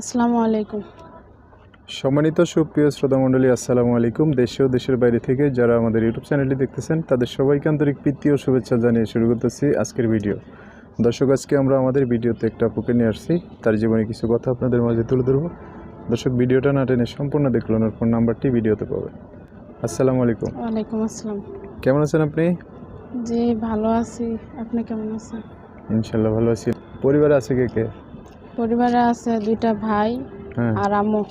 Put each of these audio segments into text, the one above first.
আসসালামু আলাইকুম। সম্মানিত সুপ্রিয় শ্রোতা মণ্ডলী আসসালামু আলাইকুম। দেশে ও দেশের বাইরে থেকে যারা আমাদের ইউটিউব চ্যানেলটি দেখতেছেন তাদের সবাইকে আন্তরিক প্রীতি ও শুভেচ্ছা জানিয়ে শুরু করতেছি আজকের ভিডিও। দর্শক আজকে আমরা আমাদের ভিডিওতে একটা আপুকে নিয়ে আসছি। তার জীবনে কিছু কথা আপনাদের মাঝে তুলে ধরবো। দর্শক ভিডিওটা না টেনে সম্পূর্ণ দেখলেন ওর ফোন নাম্বারটি ভিডিওতে পাবেন। আসসালামু আলাইকুম। ওয়ালাইকুম আসসালাম। কেমন আছেন আপনি? জি ভালো আছি। আপনি কেমন আছেন? ইনশাল্লাহ ভালো আছি। পরিবারে আছে কে কে? পরিবারে আছে দুইটা ভাই হ্যাঁ। আর আম্মু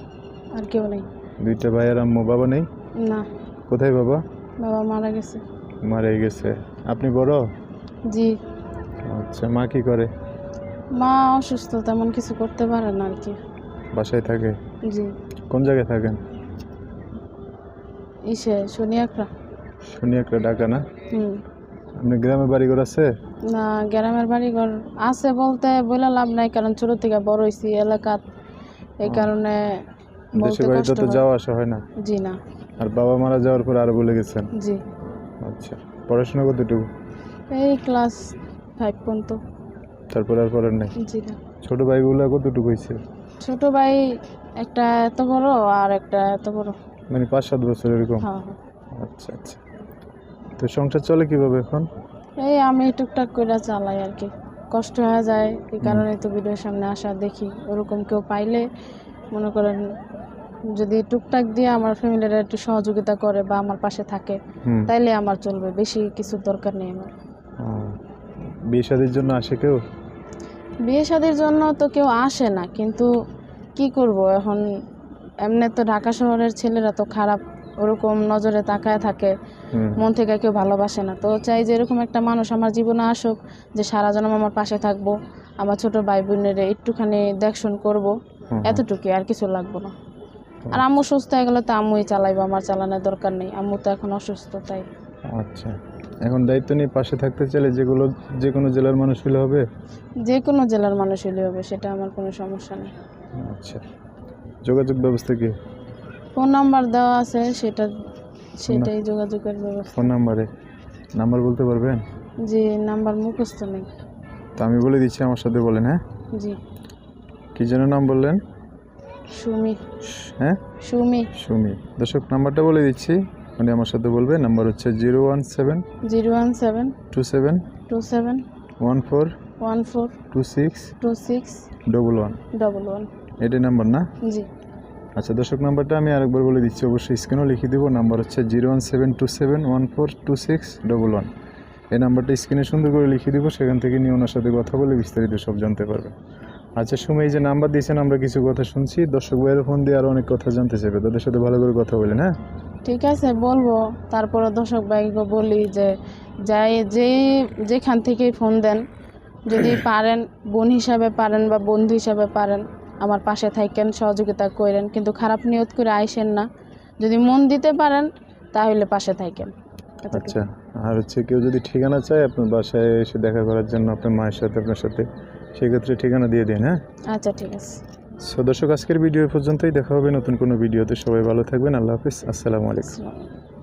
আর কেউ নেই। দুইটা ভাই আর আম্মু বাবা নেই? না। কোথায় বাবা? বাবা মারা গেছে। মারা গেছে। আপনি বড়? জি। আচ্ছা মা কি করে? মা অসুস্থ তেমন কিছু করতে পারে না আর কি। বাসায় থাকে? জি। কোন জায়গায় থাকেন? ইসে শুনি একটা ডাকা না? হুম। আপনি গ্রামে বাড়িঘর আছে? না গ্রামের বাড়ি ঘর আছে বলতে বলে লাভ নাই কারণ ছোট থেকে বড় হয়েছি এলাকাত। এই কারণে দেশের বাড়িতে তো যাওয়া আসা হয় না? জি না। আর বাবা মারা যাওয়ার পর আর বলে গেছেন? জি। আচ্ছা পড়াশোনা কতটুকু? এই ক্লাস ফাইভ পর্যন্ত। তারপর আর পড়ার নাই? জি না। ছোট ভাইগুলো কতটুকু হয়েছে ছোট ভাই একটা এত বড় আর একটা এত বড়। মানে পাঁচ সাত বছর এরকম? হ্যাঁ হ্যাঁ। আচ্ছা আচ্ছা। তো সংসার চলে কীভাবে এখন? এই আমি টুকটাক করে চালাই আর কি। কষ্ট হয়ে যায় এই কারণে তো ভিডিওর সামনে আসা দেখি ওরকম কেউ পাইলে মনে করেন যদি টুকটাক দিয়ে আমার ফ্যামিলির একটু সহযোগিতা করে বা আমার পাশে থাকে তাইলে আমার চলবে বেশি কিছু দরকার নেই আমার। বিয়ে শাদির জন্য আসে কেউ? বিয়ে শাদির জন্য তো কেউ আসে না কিন্তু কি করব? এখন এমনি তো ঢাকা শহরের ছেলেরা তো খারাপ ওরকম নজরে তাকায় থাকে। মন থেকে কেউ ভালোবাসে না। তো চাই যে এরকম একটা মানুষ আমার জীবনে আসুক যে সারা জন্ম আমার পাশে থাকব আমার ছোট ভাই বোনের একটুখানি দেখশন করব হুম, এতটুকুই আর কিছু লাগবো না। আর আম্মু সুস্থ হয়ে গেলে তো আম্মুই চালাইবো আমার চালানোর দরকার নেই। আম্মু তো এখন অসুস্থ তাই। আচ্ছা। এখন দায়িত্ব নিয়ে পাশে থাকতে চাইলে যেগুলো যে কোনো জেলার মানুষ হলে হবে? যে কোনো জেলার মানুষ হলে হবে সেটা আমার কোনো সমস্যা নেই। আচ্ছা। যোগাযোগ ব্যবস্থা কি? ফোন নাম্বার দেওয়া আছে সেটা সেটাই যোগাযোগের ব্যবস্থা। ফোন নাম্বারে। নাম্বার বলতে পারবেন? যে নাম্বার মুখস্থ নেই। তো আমি বলে দিচ্ছি আমার সাথে বলেন হ্যাঁ? জি। কি যেন নাম বললেন? সুমি। হ্যাঁ? সুমি। সুমি। দর্শক নাম্বারটা বলে দিচ্ছি মানে আমার সাথে বলবে নাম্বার হচ্ছে zero one seven zero one seven two seven two seven one four one four two six two six double one. Double one. এটাই নাম্বার না? জি। আচ্ছা দর্শক নাম্বারটা আমি আরেকবার বলে দিচ্ছি অবশ্যই স্ক্রিনেও লিখে দিব। নাম্বার হচ্ছে zero one seven two seven one four two six double one. এই নাম্বারটা স্ক্রিনে সুন্দর করে লিখে দেবো সেখান থেকে নিয়ে ওনার সাথে কথা বলে বিস্তারিত সব জানতে পারবে আচ্ছা সময় যে নাম্বার দিয়েছেন আমরা কিছু কথা শুনছি। দর্শক ভাইয়ের ফোন দিয়ে আরও অনেক কথা জানতে চাইবে তাদের সাথে ভালো করে কথা বলেন হ্যাঁ? ঠিক আছে বলব। তারপরে দর্শক ভাইকে বলি যে যাই যে যেখান থেকেই ফোন দেন যদি পারেন বোন হিসাবে পারেন বা বন্ধু হিসাবে পারেন আমার পাশে থাকেন সহযোগিতা করেন কিন্তু খারাপ নিয়ত করে আইসেন না। যদি মন দিতে পারেন তাহলে পাশে থাকেন। আচ্ছা আর হচ্ছে কেউ যদি ঠিকানা চায় আপনার বাসায় এসে দেখা করার জন্য আপনার মায়ের সাথে আপনার সাথে সেক্ষেত্রে ঠিকানা দিয়ে দিন হ্যাঁ? আচ্ছা ঠিক আছে। সো দর্শক আজকের ভিডিও পর্যন্তই। দেখা হবে নতুন কোনো ভিডিওতে। সবাই ভালো থাকবেন। আল্লাহ হাফিজ। আসসালামু আলাইকুম।